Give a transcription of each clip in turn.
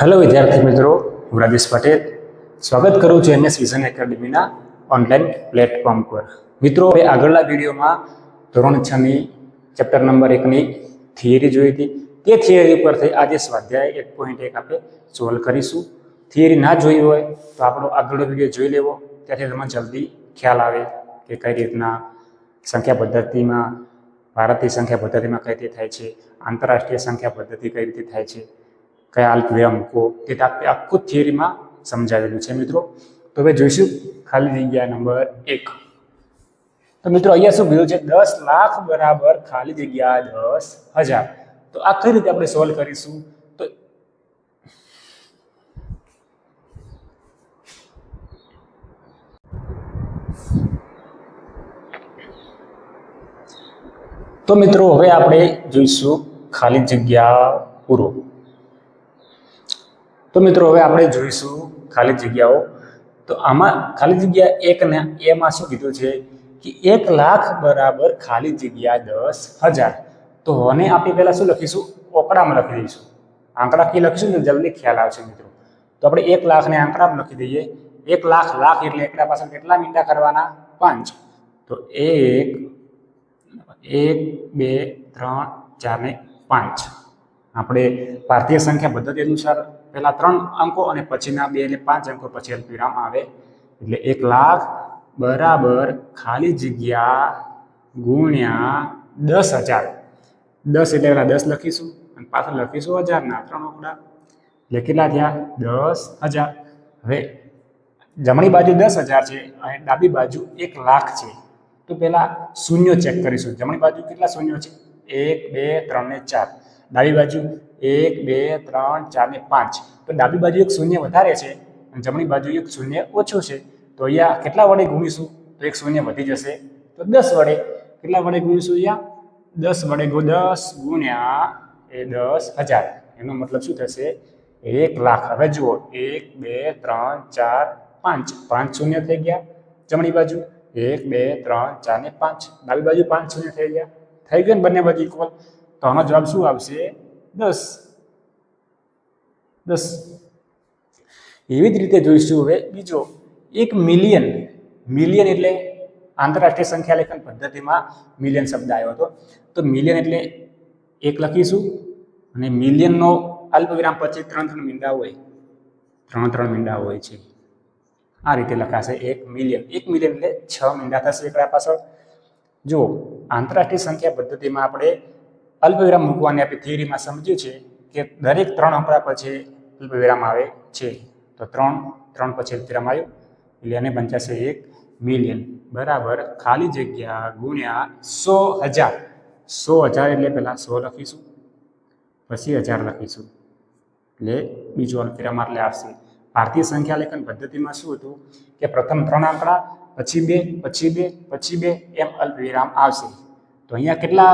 Hello વિદ્યાર્થી મિત્રો, હું રાજેશ પટેલ. સ્વાગત કરું છું એમએસ વિઝન એકેડમીના ઓનલાઈન પ્લેટફોર્મ પર. મિત્રો, હવે આગળના વિડીયોમાં ધોરણ છની ચેપ્ટર નંબર એકની થિયરી જોઈ હતી. તે થિયરી પરથી આજે સ્વાધ્યાય એક પોઈન્ટ એક આપણે સોલ્વ કરીશું. થિયરી ના જોઈ હોય તો આપણો આગળનો વીડિયો જોઈ લેવો. ત્યાંથી તમને જલ્દી ખ્યાલ આવે કે કઈ રીતના સંખ્યા પદ્ધતિમાં, ભારતીય સંખ્યા પદ્ધતિમાં કઈ રીતે થાય છે, આંતરરાષ્ટ્રીય સંખ્યા પદ્ધતિ કઈ રીતે થાય છે. કયા અલ્પવિરામ મૂકો તે આખું થિયરીમાં સમજાવેલું છે મિત્રો. તો હવે જોઈશું ખાલી જગ્યા નંબર એક. તો મિત્રો અહીંયા શું કીધું છે? દસ લાખ બરાબર ખાલી જગ્યા દસ હજાર. તો આ કઈ રીતે આપણે સોલ્વ કરીશું? તો તો મિત્રો હવે આપણે જોઈશું ખાલી જગ્યા પૂરો. તો મિત્રો, હવે આપણે જોઈશું ખાલી જગ્યાઓ. તો આમાં ખાલી જગ્યા એક ને એમાં શું કીધું છે કે એક લાખ બરાબર ખાલી જગ્યા દસ હજાર. તો હવે આપણે પહેલાં શું લખીશું? ઓકડામાં લખી દઈશું. આંકડા કઈ લખીશું? ને જલ્દી ખ્યાલ આવશે મિત્રો. તો આપણે એક લાખને આંકડામાં લખી દઈએ. એક લાખ લાખ એટલે એકડા પાછળ કેટલા મીંડા કરવાના? પાંચ. તો એક એક, બે, ત્રણ, ચાર ને પાંચ. આપણે ભારતીય સંખ્યા પદ્ધતિ અનુસાર પહેલા ત્રણ અંકો અને પછીના બે એટલે પાંચ અંકો પછી અલ્પવિરામ આવે. એટલે એક લાખ બરાબર ખાલી જગ્યા ગુણ્યા દસ હજાર. દસ એટલે પહેલાં દસ લખીશું અને પાછળ લખીશું હજારના ત્રણ આંકડા એટલે કેટલા થયા? દસ હજાર. હવે જમણી બાજુ દસ હજાર છે, અને ડાબી બાજુ એક લાખ છે. તો પહેલાં શૂન્ય ચેક કરીશું. જમણી બાજુ કેટલા શૂન્ય છે? એક, બે, ત્રણ ને ચાર. ડાબી બાજુ એક, બે, ત્રણ, ચાર ને પાંચ. તો ડાબી બાજુ એક શૂન્ય વધારે છે અને જમણી બાજુ એક શૂન્ય ઓછું છે. તો અહીંયા કેટલા વડે ગુણીશું? તો એક શૂન્ય વધી જશે. તો દસ વડે. કેટલા વડે ગુણીશું અહીંયા? દસ વડે ગુ દસ ગુણ્યા એ દસ હજાર. એનો મતલબ શું થશે? એક લાખ. હવે જુઓ. એક, બે, ત્રણ, ચાર, પાંચ. પાંચ શૂન્ય થઈ ગયા. જમણી બાજુ એક, બે, ત્રણ, ચાર ને પાંચ. ડાબી બાજુ પાંચ શૂન્ય થઈ ગયા. થઈ ગયું ને બંને બાજુ ઇક્વલ તો આનો જવાબ શું આવશે? દસ. દસ. એવી જ રીતે જોઈશું હવે બીજો. એક મિલિયન મિલિયન એટલે આંતરરાષ્ટ્રીય સંખ્યા લેખન પદ્ધતિમાં મિલિયન શબ્દ આવ્યો હતો. તો મિલિયન એટલે એક લખીશું. અને મિલિયનનો અલ્પવિરામ પછી ત્રણ ત્રણ મીંડા હોય. ત્રણ ત્રણ મીંડા હોય છે. આ રીતે લખાશે એક મિલિયન એક મિલિયન એટલે છ મીંડા થશે એકડા પાછળ. જુઓ આંતરરાષ્ટ્રીય સંખ્યા પદ્ધતિમાં આપણે અલ્પવિરામ મૂકવાની આપણે થિયરીમાં સમજ્યું છે કે દરેક ત્રણ આંકડા પછી અલ્પવિરામ આવે છે. તો ત્રણ ત્રણ પછી અલ્પવિરામ આવ્યો. એટલે એને પંચાશે એક મિલિયન બરાબર. ખાલી જગ્યા ગુણ્યા સો હજાર. સો હજાર એટલે પહેલાં સો લખીશું. પછી હજાર લખીશું. એટલે બીજું અલ્પવિરામ એટલે આવશે. ભારતીય સંખ્યા લેખન પદ્ધતિમાં શું હતું? કે પ્રથમ ત્રણ આંકડા, પછી બે પછી બે પછી બે એમ અલ્પવિરામ આવશે. તો અહીંયા કેટલા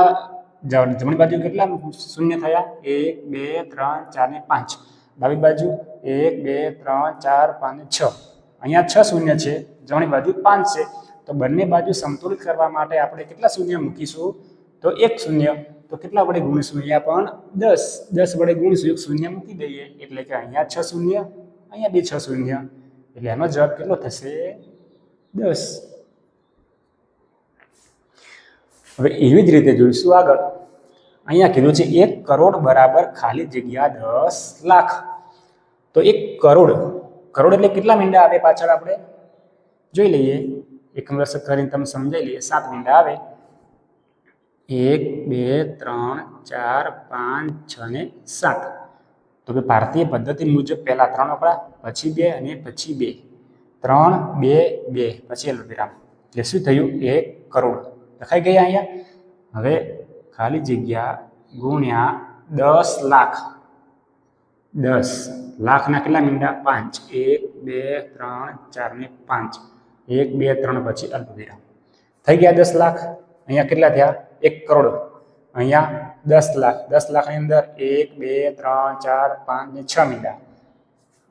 જ- જમણી બાજુ કેટલા શૂન્ય થયા? એક, બે, ત્રણ, ચાર ને પાંચ. ડાબી બાજુ એક, બે, ત્રણ, ચાર, પાંચ છ. અહીંયા છ શૂન્ય છે, જમણી બાજુ પાંચ છે. તો બંને બાજુ સંતુલિત કરવા માટે આપણે કેટલા શૂન્ય મૂકીશું? તો એક શૂન્ય. તો કેટલા વડે ગુણીશું? અહીંયા પણ દસ. દસ વડે ગુણીશું, એક શૂન્ય મૂકી દઈએ. એટલે કે અહીંયા છ શૂન્ય, અહીંયા બે છ શૂન્ય. એટલે એનો જવાબ કેટલો થશે? દસ. હવે એવી જ રીતે જોઈશું આગળ. અહીંયા કીધું છે એક કરોડ બરાબર ખાલી જગ્યા દસ લાખ. તો એક કરોડ કરોડ એટલે કેટલા મીંડા આવે પાછળ આપણે? જોઈ લઈએ. એકમ દર્શક કરીને તમે સમજાઈ લઈએ, સાત મીંડા આવે. એક, બે, ત્રણ, ચાર, પાંચ, છ ને સાત. તો કે ભારતીય પદ્ધતિ મુજબ પહેલાં ત્રણ આંકડા પછી બે અને પછી બે. ત્રણ, બે બે. પછી અલ્પવિરામ. એટલે શું થયું? એક કરોડ. લખાઈ ગયા અહીંયા? હવે ખાલી જગ્યા ગુણ્યા દસ લાખ. દસ. લાખના કેટલા મીંડા? પાંચ. એક બે ત્રણ ચાર ને પાંચ. એક બે ત્રણ પછી અલ્પવિરામ. થઈ ગયા દસ લાખ? અહીંયા કેટલા થયા? એક કરોડ. અહીંયા દસ લાખ. દસ લાખની અંદર એક બે ત્રણ ચાર પાંચ ને છ મીંડા.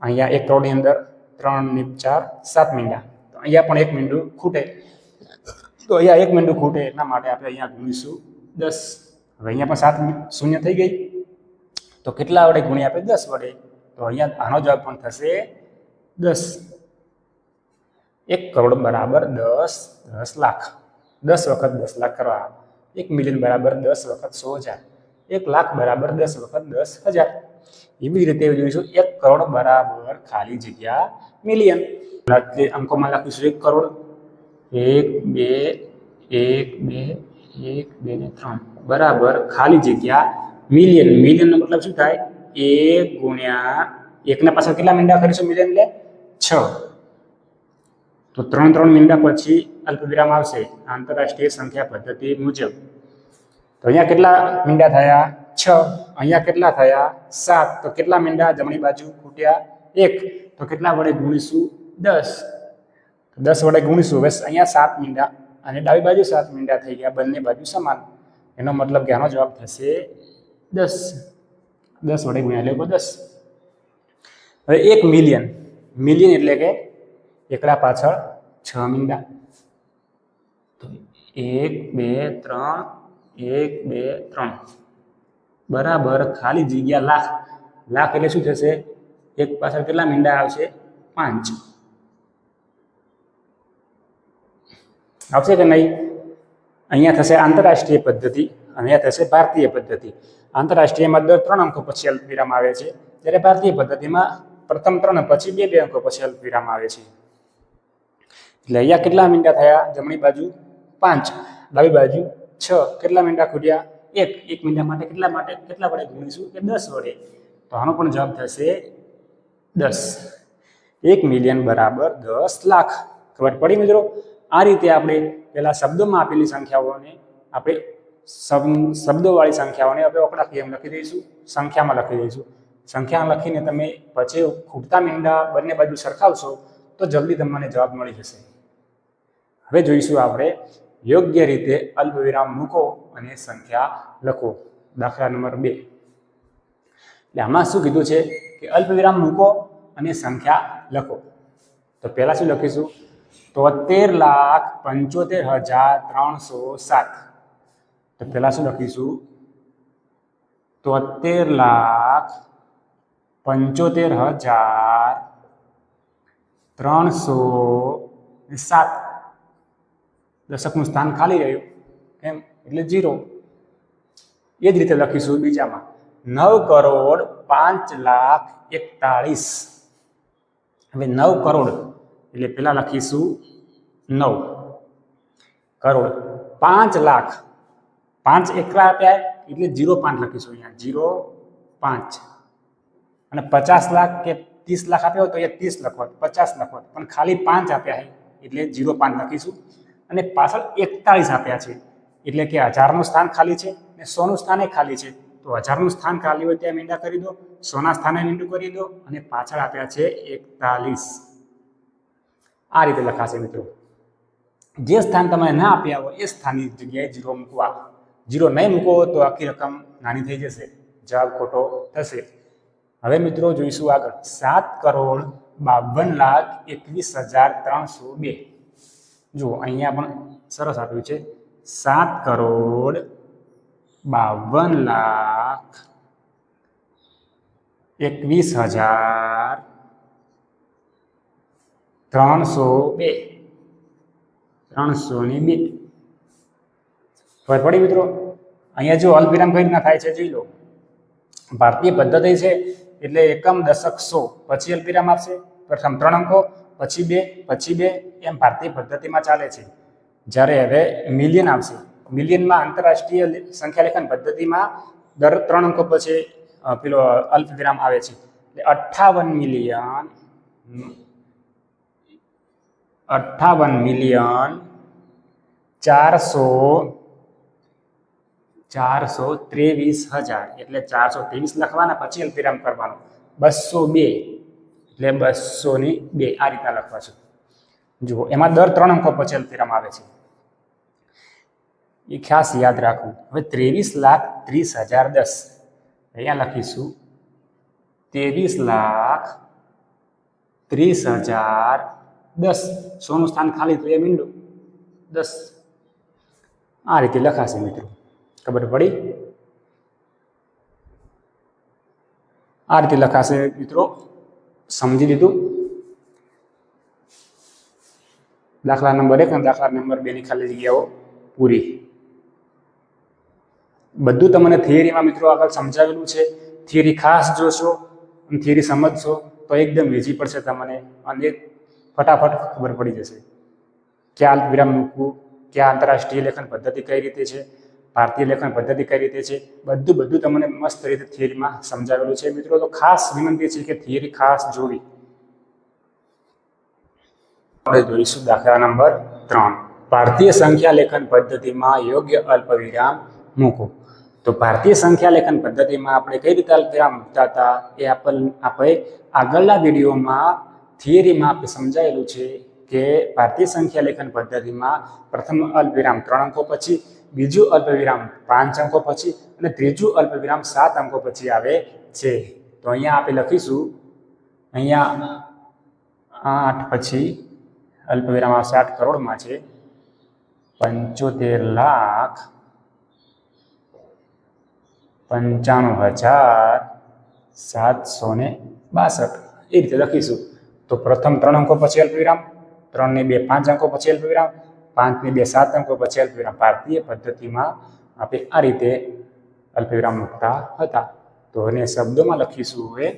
અહીંયા એક કરોડની અંદર ત્રણ ને ચાર સાત મીંડા. તો અહીંયા પણ એક મીંડું ખૂટે. તો અહીંયા એક મીંડું ખૂટે એટલા માટે આપણે અહીંયા ગુણીશું દસ હવે અહીંયા પણ સાત શૂન્ય થઈ ગઈ તો કેટલા વડે ગુણ્યા આપણે દસ વડે તો અહીંયા આનો જવાબ પણ થશે દસ એક કરોડ બરાબર દસ દસ લાખ દસ વખત દસ લાખ કરવા એક મિલિયન બરાબર દસ વખત સો હજાર એક લાખ બરાબર દસ વખત દસ હજાર એવી જ રીતે જોઈશું એક કરોડ બરાબર ખાલી જગ્યા મિલિયન અંકોમાં લખીશું એક કરોડ એક, બે એક બે એક, બે ને ત્રણ. બરાબર. ખાલી જગ્યા મિલિયન મિલિયનનો મતલબ શું થાય? એક ગુણ્યા એકના પાછળ કેટલા મીંડા કરીશું મિલિયન એટલે? છ. તો ત્રણ ત્રણ મીંડા પછી અલ્પવિરામ આવશે. આંતરરાષ્ટ્રીય સંખ્યા પદ્ધતિ મુજબ. તો અહીંયા કેટલા મીંડા થયા? છ. અહીંયા કેટલા થયા? સાત. તો કેટલા મીંડા? જમણી બાજુ ખૂટ્યા એક. તો કેટલા વડે ગુણીશું? દસ. દસ વડે ગુણીશું. હવે અહીંયા સાત મીંડા અને ડાબી બાજુ સાત મીંડા થઈ ગયા. બંને બાજુ સમાન. એનો મતલબ કે આનો જવાબ થશે દસ. દસ વડે ગુણ્યા એટલે દસ. હવે એક મિલિયન મિલિયન એટલે કે એકડા પાછળ છ મીંડા. એક, બે, ત્રણ, એક, બે, ત્રણ. બરાબર. ખાલી જગ્યા લાખ. લાખ એટલે શું થશે? એક પાછળ કેટલા મીંડા આવશે? પાંચ. આવશે કે નહીં અહીંયા થશે આંતરરાષ્ટ્રીય પદ્ધતિ અહીંયા થશે ભારતીય પદ્ધતિ આંતરરાષ્ટ્રીયમાં દર ત્રણ અંકો પછી અલ્પવિરામ આવે છે જ્યારે ભારતીય પદ્ધતિમાં પ્રથમ ત્રણ પછી બે બે અંકો પછી અલ્પવિરામ આવે છે। એટલે અહીંયા કેટલા મીંડા થયા? જમણી બાજુ પાંચ, ડાબી બાજુ છ. કેટલા મીંડા ખૂટ્યા? એક. એક મીંડા માટે કેટલા માટે? કેટલા વડે ગુણીશું? કે દસ વડે? તો આનો પણ જવાબ થશે દસ. એક મિલિયન બરાબર દસ લાખ. ખબર પડી મિત્રો? આ રીતે આપણે પેલા શબ્દોમાં આપેલી સંખ્યાઓને આપણે શબ- શબ્દોવાળી સંખ્યાઓને આપણે ઓકડા એમ લખી દઈશું. સંખ્યામાં લખી દઈશું. સંખ્યા લખીને તમે પછી ખૂટતા મીંડા બંને બાજુ સરખાવશો તો જલ્દી તમને જવાબ મળી જશે. હવે જોઈશું આપણે યોગ્ય રીતે અલ્પવિરામ મૂકો અને સંખ્યા લખો. દાખલા નંબર બે. એટલે આમાં શું કીધું છે કે અલ્પવિરામ મૂકો અને સંખ્યા લખો. તો પહેલાં શું લખીશું? તોતેર લાખ પંચોતેર હજાર ત્રણસો સાત. તો પહેલાં શું લખીશું? તોતેર લાખ પંચોતેર હજાર ત્રણસો સાત. દશકનું સ્થાન ખાલી રહ્યું. એમ એટલે જીરો એ જ રીતે લખીશું બીજામાં. નવ કરોડ પાંચ લાખ એકતાળીસ. હવે નવ કરોડ એટલે પેલા લખીશું નવ. કરોડ પાંચ લાખ. પાંચ એકલા આપ્યા એટલે જીરો પાંચ લખીશું અહીંયા. જીરો પાંચ. અને પચાસ લાખ કે ત્રીસ લાખ આપ્યા હોય તો એ ત્રીસ લખો પચાસ લખો પણ ખાલી પાંચ આપ્યા છે એટલે જીરો પાંચ લખીશું. અને પાછળ એકતાળીસ આપ્યા છે એટલે કે હજારનું સ્થાન ખાલી છે ને સોનું સ્થાન એ ખાલી છે. તો હજારનું સ્થાન ખાલી હોય ત્યાં મીંડા કરી દો. સોના સ્થાને મીંડું કરી દો અને પાછળ આપ્યા છે એકતાલીસ આ રીતે લખાશે મિત્રો. જે સ્થાન તમે ના આપ્યા હોય, એ સ્થાનની જગ્યાએ જીરો મૂકવા. જીરો નહીં મૂકો તો આખી રકમ નાની થઈ જશે, જવાબ ખોટો થશે. હવે મિત્રો જોઈશું આગળ. સાત કરોડ બાવન લાખ એકવીસ હજાર ત્રણસો બે. જુઓ, અહીંયા પણ સરસ આપ્યું છે. સાત કરોડ બાવન લાખ એકવીસ હજાર ત્રણસો બે. ત્રણસો ને બે ખબર પડી મિત્રો? અહીંયા જો અલ્પવિરામ કઈ રીતના થાય છે જોઈ લો. ભારતીય પદ્ધતિ છે એટલે એકમ દશક સો. પછી અલ્પવિરામ આપશે પ્રથમ ત્રણ અંકો પછી બે પછી બે એમ ભારતીય પદ્ધતિમાં ચાલે છે. જ્યારે હવે મિલિયન આવશે. મિલિયનમાં આંતરરાષ્ટ્રીય સંખ્યા લેખન પદ્ધતિમાં દર ત્રણ અંકો પછી પેલો અલ્પવિરામ આવે છે. એટલે અઠ્ઠાવન મિલિયન અઠ્ઠાવન મિલિયન ચારસો ચારસો ત્રેવીસ હજાર. એટલે ચારસો ત્રેવીસ લખવાના, પછી અલ્પિરામ કરવાનો. બસો બે. એટલે બસો ની બે. આ રીતના લખવા છે. જુઓ, એમાં દર ત્રણ અંકો પછી અલ્પિરામ આવે છે. એ ખાસ યાદ રાખવું. હવે ત્રેવીસ લાખ ત્રીસ હજાર દસ. અહીંયા લખીશું. ત્રેવીસ લાખ ત્રીસ હજાર દસ. સોનું સ્થાન ખાલી તો એ મીંડું. દસ. આ રીતે લખાશે મિત્રો. ખબર પડી? આ રીતે લખાશે મિત્રો. સમજી લીધું? દાખલા નંબર એક અને દાખલા નંબર બે ની ખાલી જગ્યાઓ પૂરી. બધું તમને થિયરીમાં મિત્રો આગળ સમજાવેલું છે. થિયરી ખાસ જોશો અને થિયરી સમજશો તો એકદમ ઇઝી પડશે તમને. અને ફટાફટ ખબર પડી જશે ક્યાં વિરામ મૂકવું, ક્યાં આંતરરાષ્ટ્રીય લેખન પદ્ધતિ કઈ રીતે છે, ભારતીય લેખન પદ્ધતિ કઈ રીતે છે, બધું બધું તમને મસ્ત રીતે થિયરીમાં સમજાવેલું છે. મિત્રો, તો ખાસ વિનંતી છે કે થિયરી ખાસ જોવી. આપણે જોઈશું દાખલા નંબર ત્રણ. ભારતીય સંખ્યા લેખન પદ્ધતિમાં યોગ્ય અલ્પવિરામ મૂકો. તો ભારતીય સંખ્યા લેખન પદ્ધતિમાં આપણે કઈ રીતે અલ્પવિરામ મૂકતા હતા એ આપણને આપણે આગળના વિડીયોમાં થિયરીમાં આપણે સમજાયેલું છે કે ભારતીય સંખ્યા લેખન પદ્ધતિમાં પ્રથમ અલ્પવિરામ ત્રણ અંકો પછી, બીજું અલ્પવિરામ પાંચ અંકો પછી અને ત્રીજું અલ્પવિરામ સાત અંકો પછી આવે છે. તો અહીંયા આપણે લખીશું. અહીંયા આઠ પછી અલ્પવિરામ આવશે આઠ કરોડમાં છે. પંચોતેર લાખ પંચાણું હજાર સાતસો ને બાસઠ. એ રીતે લખીશું. તો પ્રથમ ત્રણ અંકો પછી અલ્વિરામ ત્રણ ને બે પાંચ અંકો પછી અલ્પ વિરામ પાંચ ને બે સાત અંકો પછી અલ્પવિરામ. ભારતીય પદ્ધતિમાં આપણે આ રીતે અલ્પ વિરામ મૂકતા હતા. તો એને શબ્દોમાં લખીશું હવે.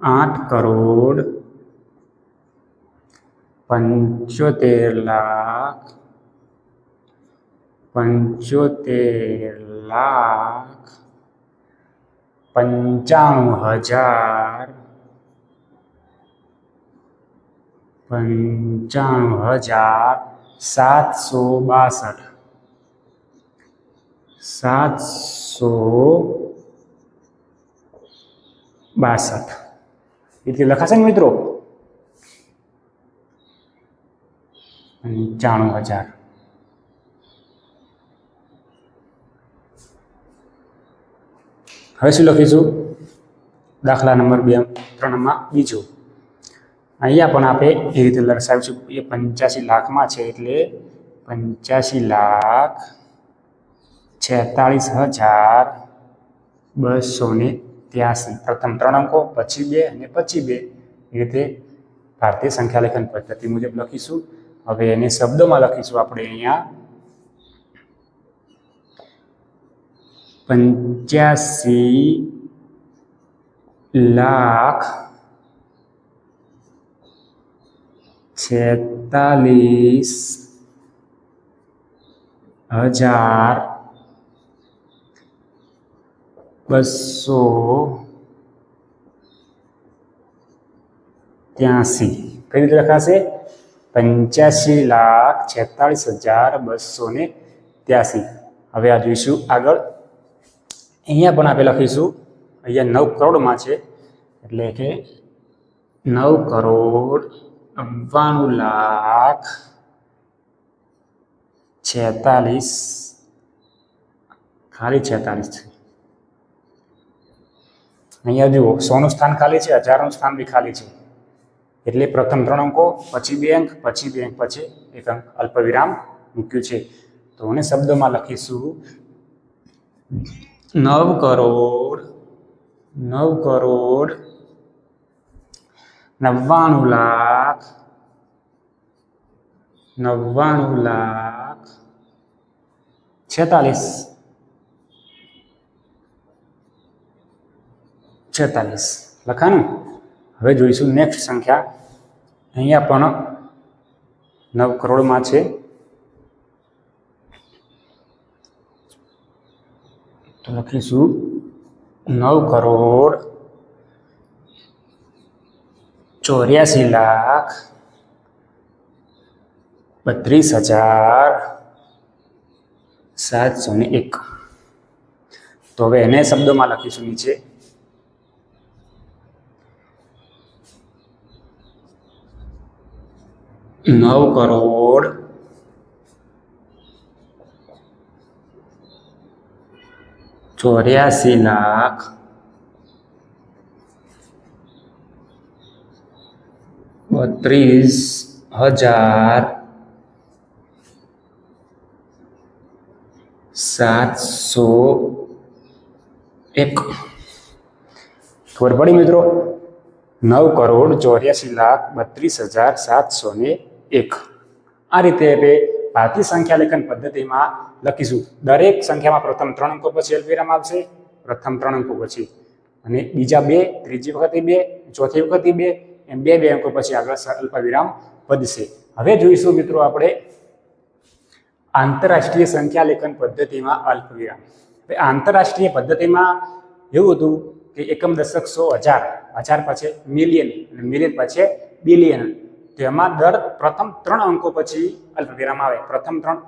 આઠ કરોડ પંચોતેર લાખ પંચોતેર લાખ પંચાણું હજાર પંચાણું હજાર સાતસો બાસઠ. સાતસો બાસઠ. એટલે લખાશે ને મિત્રો? પંચાણું હજાર હવે શું લખીશું? દાખલા નંબર બે ત્રણમાં બીજું. અહીંયા પણ આપણે એ રીતે દર્શાવીશું એ પંચ્યાસી લાખમાં છે એટલે પંચ્યાસી લાખ છેતાળીસ હજાર બસો ને ત્યાસી. પ્રથમ ત્રણ અંકો, પછી બે અને પછી બે. એ રીતે ભારતીય સંખ્યાલેખન પદ્ધતિ મુજબ લખીશું. હવે એને શબ્દોમાં લખીશું આપણે અહીંયા. પંચ્યાસી લાખ છેતાલીસ હજાર બસો ત્યાસી. કઈ રીતે લખાશે? પંચ્યાસી લાખ છેતાલીસ હજાર બસો ને ત્યાસી. હવે આ જોઈશું આગળ. અહીંયા પણ આપણે લખીશું. અહીંયા નવ કરોડમાં છે. એટલે કે નવ કરોડ નવ્વાણું લાખ છેતાલીસ, ખાલી છેતાલીસ છે. અહીંયા જુઓ, સોનું સ્થાન ખાલી છે, હજારનું સ્થાન બી ખાલી છે. એટલે પ્રથમ ત્રણ અંકો, પછી બે અંક, પછી બે અંક, પછી એક અંક. અલ્પવિરામ મૂક્યું છે. તો હું શબ્દોમાં લખીશું. નવ કરોડ નવ કરોડ, નવ્વાણું લાખ નવ્વાણું લાખ, છેતાલીસ. છેતાલીસ. લખાનું? હવે જોઈશું નેક્સ્ટ સંખ્યા. અહીંયા પણ નવ કરોડમાં છે. તો લખીશું નવ કરોડ ચોર્યાસી લાખ બત્રીસ હજાર સાતસો ને એક. તો હવે એને શબ્દોમાં લખીશું નીચે. નવ કરોડ ચોર્યાસી લાખ બત્રીસ હજાર સાતસો એક ખબર પડી મિત્રો નવ કરોડ ચોર્યાસી લાખ બત્રીસ હજાર સાતસો ને એક આ રીતે આપણે ભારતીય સંખ્યા લેખન પદ્ધતિમાં લખીશું. દરેક સંખ્યામાં પ્રથમ ત્રણ અંકો પછી અલ્પવિરામ આવશે, પ્રથમ ત્રણ અંકો પછી. અને બીજા બે, ત્રીજી વખતે બે, ચોથી વખતે બે, એમ બે બે અંકો પછી આગળ અલ્પવિરામ વધશે. હવે જોઈશું મિત્રો આપણે આંતરરાષ્ટ્રીય સંખ્યા લેખન પદ્ધતિમાં અલ્પવિરામ. આંતરરાષ્ટ્રીય પદ્ધતિમાં એવું હતું કે એકમ દશક સો હજાર હજાર પછી મિલિયન અને મિલિયન પછી બિલિયન તો એમાં દર પ્રથમ ત્રણ અંકો પછી અલ્પવિરામ આવે. પ્રથમ ત્રણ,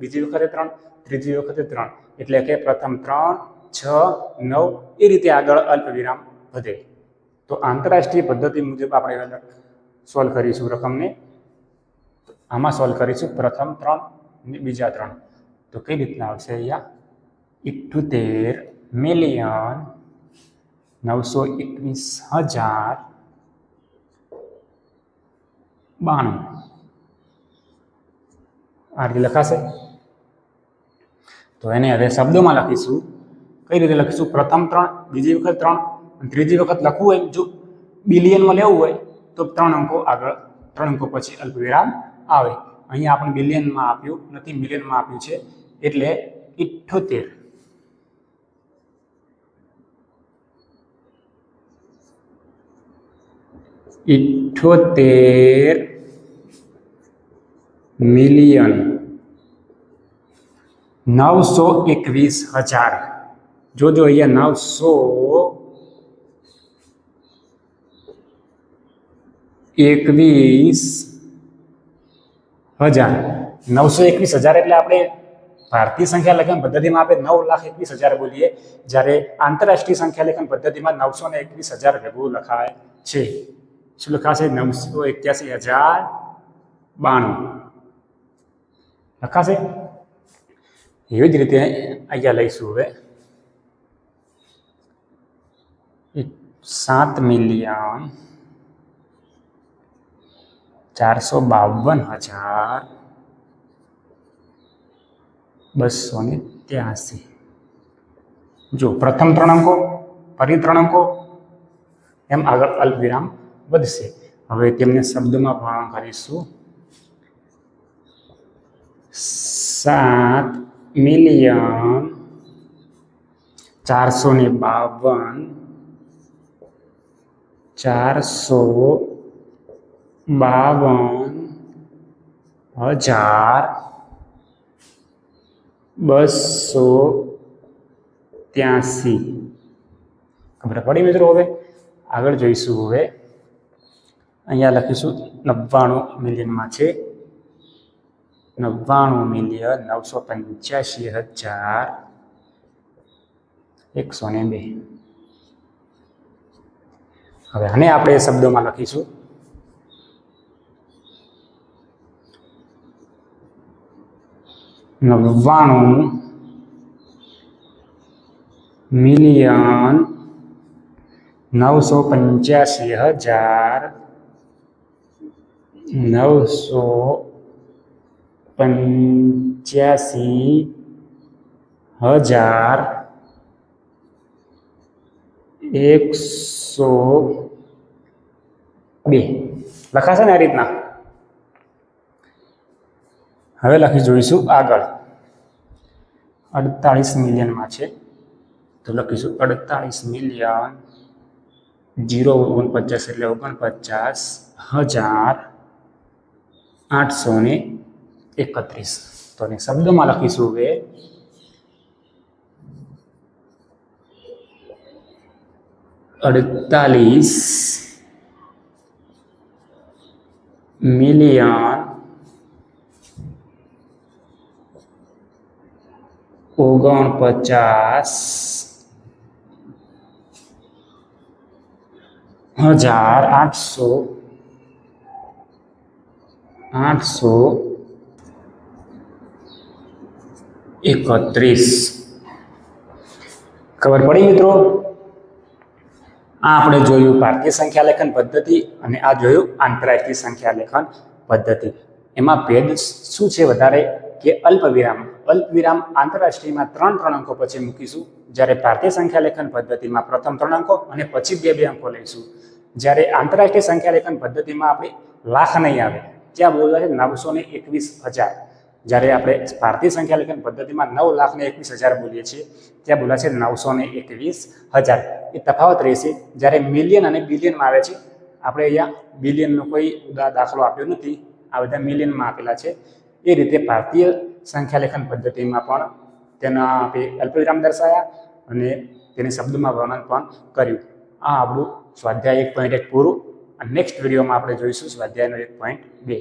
બીજી વખતે ત્રણ, ત્રીજી વખતે ત્રણ. એટલે કે પ્રથમ ત્રણ, છ, નવ, એ રીતે આગળ અલ્પવિરામ વધે. તો આંતરરાષ્ટ્રીય પદ્ધતિ મુજબ આપણે સોલ્વ કરીશું રકમને. આમાં સોલ્વ કરીશું પ્રથમ ત્રણ ને બીજા ત્રણ. તો કઈ રીતના આવશે અહીંયા? ઇઠ્ઠોતેર મિલિયન નવસો એકવીસ હજાર બાણું આ રીતે લખાશે. તો એને હવે શબ્દોમાં લખીશું. કઈ રીતે લખીશું? પ્રથમ ત્રણ, બીજી વખત ત્રણ ત્રીજી વખત લખવું હોય જો બિલિયનમાં લેવું હોય તો ત્રણ અંકો આગળ, ત્રણ અંકો પછી અલ્પવિરામ આવે. અહીંયા આપણે બિલિયનમાં આપ્યું નથી, મિલિયનમાં આપ્યું છે. એટલે ઇઠ્ઠોતેર ઇઠ્ઠોતેર મિલિયન નવસો એકવીસ હજાર જોજો અહીંયા નવસો એકવીસ હજાર નવસો એકવીસ હજાર એટલે આપણે ભારતીય સંખ્યા લેખન પદ્ધતિમાં આપણે નવ લાખ એકવીસ હજાર બોલીએ, જ્યારે આંતરરાષ્ટ્રીય સંખ્યા લેખન પદ્ધતિમાં નવસો ને એકવીસ હજાર ભેગું લખાય છે. શું લખાશે? નવસો એક્યાસી હજાર બાણું. લખાશે એવી જ રીતે અહીંયા લઈશું હવે એક સાત મિલિયન ચારસો બાવન હજાર બસો ને ત્યાસી જો પ્રથમ ત્રણ અંકો ફરી ત્રણ અંકો એમ આગળ અલ્પવિરામ વધશે હવે તેમને શબ્દમાં વર્ણન કરીશું સાત મિલિયન ચારસો ને બાવન, ચારસો બાવન, હજાર બસો ત્યાસી. ખબર પડી મિત્રો હવે? આગળ જોઈશું હવે. અહીંયા લખીશું, નવ્વાણું મિલિયનમાં છે. નવ્વાણું મિલિયન નવસો પંચ્યાસી હજાર એકસો ને બે. હવે આને આપણે શબ્દોમાં લખીશું. નવ્વાણું મિલિયન નવસો પંચ્યાસી હજાર નવસો પંચ્યાસી હજાર એકસો બે. લખાશે ને આ રીતના? હવે લખી જોઈશું આગળ. અડતાળીસ મિલિયનમાં છે. તો લખીશું અડતાળીસ મિલિયન જીરો ઓગણપચાસ એટલે ઓગણપચાસ હજાર આઠસો ને એકત્રીસ. તો એને શબ્દમાં લખીશું હવે અડતાલીસ મિલિયન ઓગણપચાસ હજાર આઠસો આઠસો એકત્રીસ. ખબર પડી મિત્રો? આ આપણે જોયું ભારતીય સંખ્યા લેખન પદ્ધતિ અને આ જોયું આંતરરાષ્ટ્રીય સંખ્યા લેખન પદ્ધતિ. એમાં ભેદ શું છે વધારે કે અલ્પ વિરામ અલ્પ વિરામ આંતરરાષ્ટ્રીયમાં ત્રણ ત્રણ અંકો પછી મૂકીશું. જ્યારે ભારતીય સંખ્યા લેખન પદ્ધતિમાં પ્રથમ ત્રણ અંકો અને પછી બે બે અંકો લઈશું. જ્યારે આંતરરાષ્ટ્રીય સંખ્યા લેખન પદ્ધતિમાં આપણે લાખ નહીં આવે, ત્યાં બોલાય નવસો ને એકવીસ હજાર. જ્યારે આપણે ભારતીય સંખ્યા લેખન પદ્ધતિમાં નવ લાખ ને એકવીસ હજાર બોલીએ છીએ, ત્યાં બોલાશે નવસો ને એકવીસ હજાર. એ તફાવત રહેશે, જ્યારે મિલિયન અને બિલિયનમાં આવે છે, આપણે અહીંયા બિલિયનનો કોઈ ઉદા દાખલો આપ્યો નથી, આ બધા મિલિયનમાં આપેલા છે. એ રીતે ભારતીય સંખ્યા લેખન પદ્ધતિમાં પણ તેના આપણે અલ્પવિરામ દર્શાયા અને તેની શબ્દમાં વર્ણન પણ કર્યું. આ આપણું સ્વાધ્યાય એક પોઈન્ટ એક પૂરું. અને નેક્સ્ટ વિડીયોમાં આપણે જોઈશું સ્વાધ્યાયનો એક પોઈન્ટ બે.